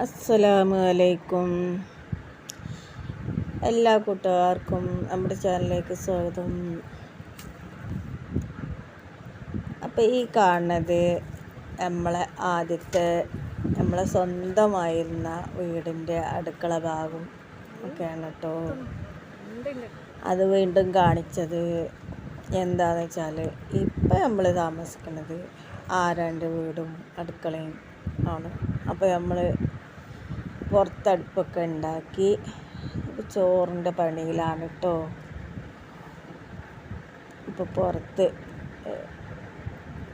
അസ്സലാമു അലൈക്കും. എല്ലാ കൂട്ടുകാർക്കും നമ്മുടെ ചാനലിലേക്ക് സ്വാഗതം. അപ്പോൾ ഈ കാണുന്നത് നമ്മളെ ആദ്യത്തെ നമ്മളെ സ്വന്തമായിരുന്ന വീടിന്റെ അടുക്കള ഭാഗം ഒക്കെയാണ് കേട്ടോ. അത് വീണ്ടും കാണിച്ചത് എന്താണെന്ന് വെച്ചാൽ ഇപ്പം നമ്മൾ താമസിക്കുന്നത് ആരാന്റെ വീടും അടുക്കളയും ആണ്. അപ്പോൾ നമ്മൾ പുറത്തടുപ്പൊക്കെ ഉണ്ടാക്കി ചോറിന്റെ പണിയിലാണ് കേട്ടോ ഇപ്പോൾ പുറത്ത്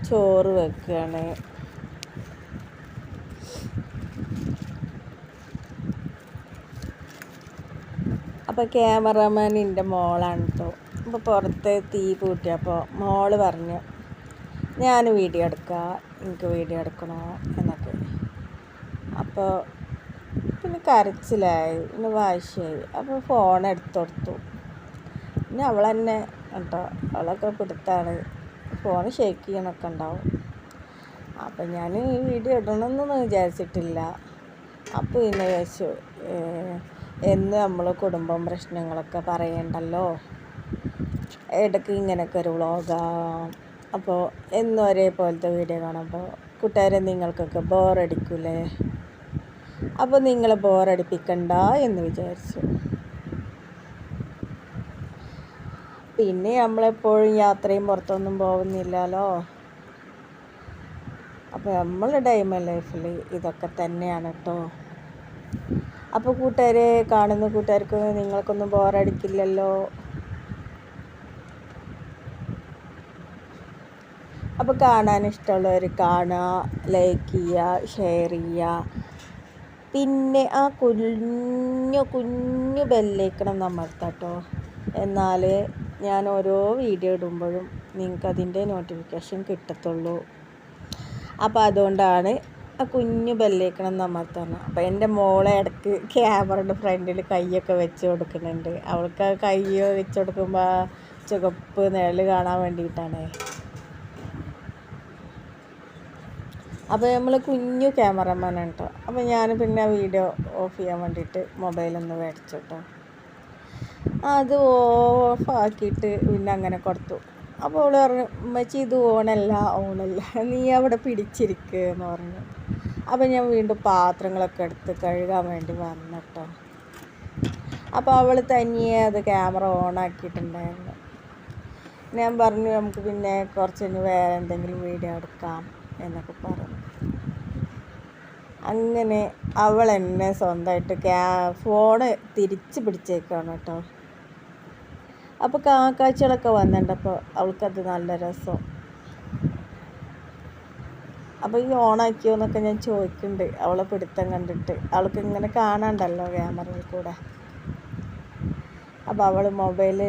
ചോറ് വെക്കുകയാണ് അപ്പോൾ ക്യാമറമാൻ എന്റെ മോളാണ് കേട്ടോ അപ്പോൾ പുറത്ത് തീ പൂട്ടിയപ്പോൾ മോൾ പറഞ്ഞു ഞാൻ വീഡിയോ എടുക്കുക എനിക്ക് വീഡിയോ എടുക്കണോ? എന്നൊക്കെ. അപ്പോൾ പിന്നെ കരച്ചിലായി. പിന്നെ വാശിയായി. അപ്പോൾ ഫോൺ എടുത്തു കൊടുത്തു പിന്നെ അവൾ തന്നെ കേട്ടോ അവളൊക്കെ പിടുത്താണ്. ഫോൺ ഷേക്ക് ചെയ്യണമൊക്കെ ഉണ്ടാവും. അപ്പം ഞാൻ ഈ വീഡിയോ ഇടണമെന്നൊന്നും വിചാരിച്ചിട്ടില്ല. അപ്പോൾ പിന്നെ വിചാരിച്ചു എന്ന് നമ്മൾ കുടുംബം പ്രശ്നങ്ങളൊക്കെ പറയണ്ടല്ലോ? ഇടയ്ക്ക് ഇങ്ങനെയൊക്കെ ഒരു വ്ളോഗാം. അപ്പോൾ എന്നും ഒരേപോലത്തെ വീഡിയോ കാണുമ്പോൾ കൂട്ടുകാരെ നിങ്ങൾക്കൊക്കെ ബോറടിക്കൂലേ അപ്പോൾ നിങ്ങളെ ബോറടിപ്പിക്കണ്ട എന്ന് വിചാരിച്ചു. പിന്നെ നമ്മളെപ്പോഴും യാത്രയും പുറത്തൊന്നും പോകുന്നില്ലല്ലോ. അപ്പോൾ നമ്മളുടെ ഡൈമ ലൈഫിൽ ഇതൊക്കെ തന്നെയാണ് കേട്ടോ അപ്പോൾ കൂട്ടുകാരെ കാണുന്ന കൂട്ടുകാർക്ക് നിങ്ങൾക്കൊന്നും ബോറടിക്കില്ലല്ലോ അപ്പോൾ കാണാൻ ഇഷ്ടമുള്ളവർ കാണുക ലൈക്ക് ചെയ്യുക ഷെയർ ചെയ്യുക. പിന്നെ ആ കുഞ്ഞു കുഞ്ഞു ബെല്ലേക്കണം നമ്മൾത്തട്ടോ എന്നാൽ ഞാൻ ഓരോ വീഡിയോ ഇടുമ്പോഴും നിങ്ങൾക്ക് അതിന്റെ നോട്ടിഫിക്കേഷൻ കിട്ടത്തുള്ളൂ. അപ്പോൾ അതുകൊണ്ടാണ് ആ കുഞ്ഞു ബെല്ലേക്കണം നമ്മൾത്തന്നെ അപ്പോൾ എന്റെ മോളെ ഇടയ്ക്ക് ക്യാമറയുടെ ഫ്രണ്ടിൽ കൈയൊക്കെ വെച്ച് കൊടുക്കുന്നുണ്ട്. അവൾക്ക് കൈ വെച്ച് കൊടുക്കുമ്പോൾ ചുവപ്പ് നിഴൽ കാണാൻ വേണ്ടിയിട്ടാണ്. അപ്പോൾ നമ്മൾ കുഞ്ഞു ക്യാമറമാനാണ് കേട്ടോ അപ്പോൾ ഞാൻ പിന്നെ വീഡിയോ ഓഫ് ചെയ്യാൻ വേണ്ടിയിട്ട് മൊബൈലൊന്ന് മേടിച്ചു കേട്ടോ അത് ഓഫാക്കിയിട്ട് പിന്നെ അങ്ങനെ കൊടുത്തു. അപ്പോൾ അവൾ പറഞ്ഞു ഉമ്മച്ചി ഇത് ഓണല്ല ഓണല്ല. നീ അവിടെ പിടിച്ചിരിക്കുക എന്ന് പറഞ്ഞു. അപ്പോൾ ഞാൻ വീണ്ടും പാത്രങ്ങളൊക്കെ എടുത്ത് കഴുകാൻ വേണ്ടി വന്നിട്ടോ അപ്പോൾ അവൾ തനിയെ അത് ക്യാമറ ഓണാക്കിയിട്ടുണ്ടായിരുന്നു ഞാൻ പറഞ്ഞു നമുക്ക് പിന്നെ കുറച്ചിന് വേറെ എന്തെങ്കിലും വീഡിയോ എടുക്കാം. എന്നൊക്കെ പറഞ്ഞു അങ്ങനെ അവൾ എന്നെ സ്വന്തമായിട്ട് ക്യാ ഫോണ് തിരിച്ച് പിടിച്ചേക്കാണ് കേട്ടോ. അപ്പോൾ കാക്കാഴ്ചകളൊക്കെ വന്നിട്ടപ്പോൾ അവൾക്കത് നല്ല രസം. അപ്പോൾ ഈ ഓണാക്കിയോ എന്നൊക്കെ ഞാൻ ചോദിക്കുന്നുണ്ട് അവളെ പിടുത്തം കണ്ടിട്ട്. അവൾക്ക് ഇങ്ങനെ കാണാണ്ടല്ലോ ക്യാമറയിൽ കൂടെ. അപ്പോൾ അവൾ മൊബൈൽ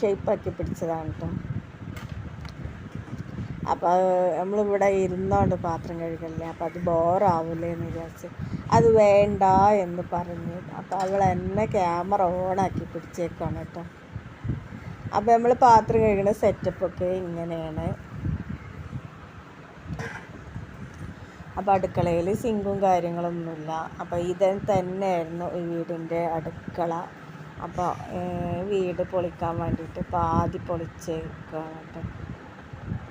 ഷേപ്പാക്കി പിടിച്ചതാണ് കേട്ടോ. അപ്പോൾ നമ്മളിവിടെ ഇരുന്നോണ്ട് പാത്രം കഴുകല്ലേ അപ്പോൾ അത് ബോറാവില്ലേ എന്ന് വിചാരിച്ച്. അത് വേണ്ട എന്ന് പറഞ്ഞു. അപ്പോൾ അവൾ എന്നെ ക്യാമറ ഓണാക്കി പിടിച്ചേക്കാണ് കേട്ടോ. അപ്പോൾ നമ്മൾ പാത്രം കഴുകുന്ന സെറ്റപ്പൊക്കെ ഇങ്ങനെയാണ്. അപ്പോൾ അടുക്കളയിൽ സിങ്കും കാര്യങ്ങളൊന്നുമില്ല. അപ്പോൾ ഇത് തന്നെയായിരുന്നു ഈ വീടിന്റെ അടുക്കള. അപ്പോൾ വീട് പൊളിക്കാൻ വേണ്ടിയിട്ട് പാതി പൊളിച്ചേക്കാണ് കേട്ടോ.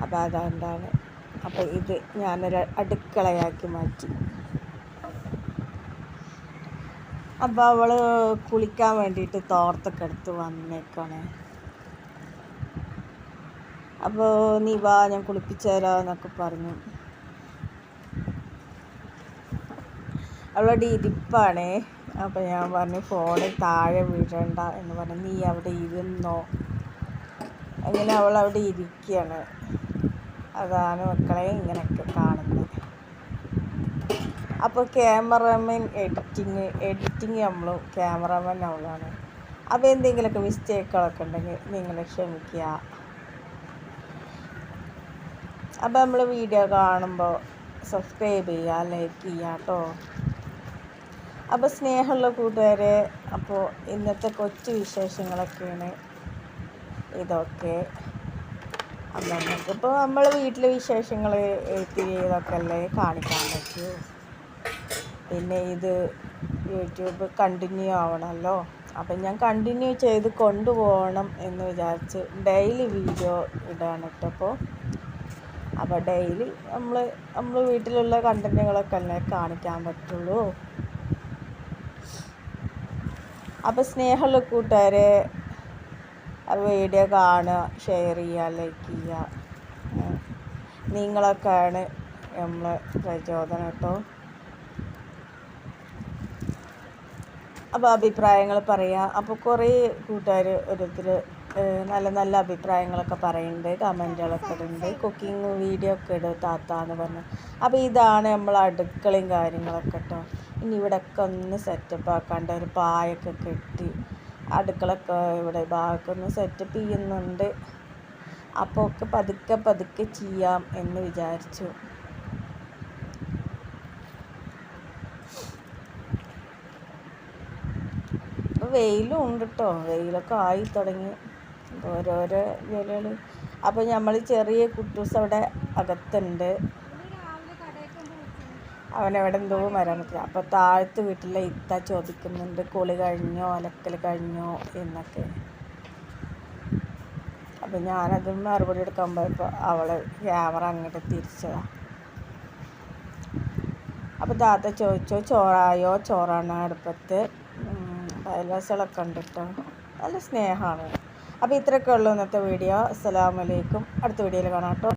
അപ്പോൾ അതുകൊണ്ടാണ് അപ്പോൾ ഇത് ഞാനൊരു അടുക്കളയാക്കി മാറ്റി. അപ്പോൾ അവൾ കുളിക്കാൻ വേണ്ടിയിട്ട് തോർത്തൊക്കെ എടുത്ത് വന്നേക്കാണ്. അപ്പോൾ നീ വാ ഞാൻ കുളിപ്പിച്ചു എന്നൊക്കെ പറഞ്ഞു. അവളുടെ ഇരിപ്പാണേ. അപ്പോൾ ഞാൻ പറഞ്ഞു ഫോണിൽ താഴെ വീഴണ്ട എന്ന് പറഞ്ഞു. നീ അവിടെ ഇരുന്നോ. അങ്ങനെ അവൾ അവിടെ ഇരിക്കുകയാണ്. അതാണ് മക്കളെ ഇങ്ങനെയൊക്കെ കാണുന്നത്. അപ്പോൾ ക്യാമറമാൻ എഡിറ്റിങ് എഡിറ്റിങ് നമ്മളും ക്യാമറമാൻ അവളാണ് അപ്പോൾ എന്തെങ്കിലുമൊക്കെ മിസ്റ്റേക്കുകളൊക്കെ ഉണ്ടെങ്കിൽ നിങ്ങൾ ക്ഷമിക്കുക. അപ്പോൾ നമ്മൾ വീഡിയോ കാണുമ്പോൾ സബ്സ്ക്രൈബ് ചെയ്യുക ലൈക്ക് ചെയ്യുക കേട്ടോ. അപ്പോൾ സ്നേഹമുള്ള കൂട്ടുകാരെ അപ്പോൾ ഇന്നത്തെ കൊച്ചു വിശേഷങ്ങളൊക്കെയാണ് ഇതൊക്കെ. അപ്പം നമുക്കിപ്പോൾ നമ്മൾ വീട്ടിലെ വിശേഷങ്ങൾ എഴുത്തി ഇതൊക്കെ അല്ലേ കാണിക്കാൻ പറ്റൂ. പിന്നെ ഇത് യൂട്യൂബ് കണ്ടിന്യൂ ആവണമല്ലോ അപ്പം ഞാൻ കണ്ടിന്യൂ ചെയ്ത് കൊണ്ടുപോകണം എന്ന് വിചാരിച്ച് ഡെയിലി വീഡിയോ ഇടാണ് ഇട്ടപ്പോൾ അപ്പോൾ ഡെയിലി നമ്മൾ നമ്മൾ വീട്ടിലുള്ള കണ്ടന്റുകളൊക്കെ അല്ലേ കാണിക്കാൻ പറ്റുള്ളൂ. അപ്പോൾ സ്നേഹമുള്ള കൂട്ടുകാരെ വീഡിയോ കാണുക ഷെയർ ചെയ്യുക ലൈക്ക് ചെയ്യുക. നിങ്ങളൊക്കെയാണ് നമ്മളെ പ്രചോദനം കേട്ടോ. അപ്പോൾ അഭിപ്രായങ്ങൾ പറയാം. അപ്പോൾ കുറേ കൂട്ടുകാർ ഓരോരുത്തർ നല്ല നല്ല അഭിപ്രായങ്ങളൊക്കെ പറയുന്നുണ്ട് കമന്റുകളൊക്കെ ഇടുന്നുണ്ട് കുക്കിംഗ് വീഡിയോ ഒക്കെ ഇടും താത്ത എന്ന് പറഞ്ഞു. അപ്പോൾ ഇതാണ് നമ്മൾ അടുക്കളയും കാര്യങ്ങളൊക്കെ കേട്ടോ. ഇനി ഇവിടെയൊക്കെ ഒന്ന് സെറ്റപ്പ് ആക്കാണ്ട് ഒരു പായൊക്കെ കെട്ടി അടുക്കളൊക്കെ ഇവിടെ ഭാഗമൊക്കെ ഒന്ന് സെറ്റപ്പ് ചെയ്യുന്നുണ്ട്. അപ്പോൾ ഒക്കെ പതുക്കെ പതുക്കെ ചെയ്യാം എന്ന് വിചാരിച്ചു. വെയിലും ഉണ്ട് കേട്ടോ വെയിലൊക്കെ ആയി തുടങ്ങി. ഓരോരോ ജോലികൾ അപ്പോൾ നമ്മൾ ചെറിയ കുട്ടൂസ് അവിടെ അകത്തുണ്ട്. അവനവിടെ എന്തോ പറ്റില്ല. അപ്പോൾ താഴത്ത് വീട്ടിലെ ഇത്ത ചോദിക്കുന്നുണ്ട് കുളി കഴിഞ്ഞോ അലക്കൽ കഴിഞ്ഞോ എന്നൊക്കെ. അപ്പം ഞാനത് മറുപടി എടുക്കാൻ പോയപ്പോൾ അവൾ ക്യാമറ അങ്ങോട്ട് തിരിച്ചതാണ് അപ്പോൾ താത്ത ചോദിച്ചോ ചോറായോ ചോറാണ് അടുപ്പത്ത്? അയൽവാസികളൊക്കെ ഉണ്ട് നല്ല സ്നേഹമാണ്. അപ്പോൾ ഇത്രയൊക്കെ ഉള്ളൂ ഇന്നത്തെ വീഡിയോ. അസ്സലാമലൈക്കും അടുത്ത വീഡിയോയിൽ കാണാം കേട്ടോ.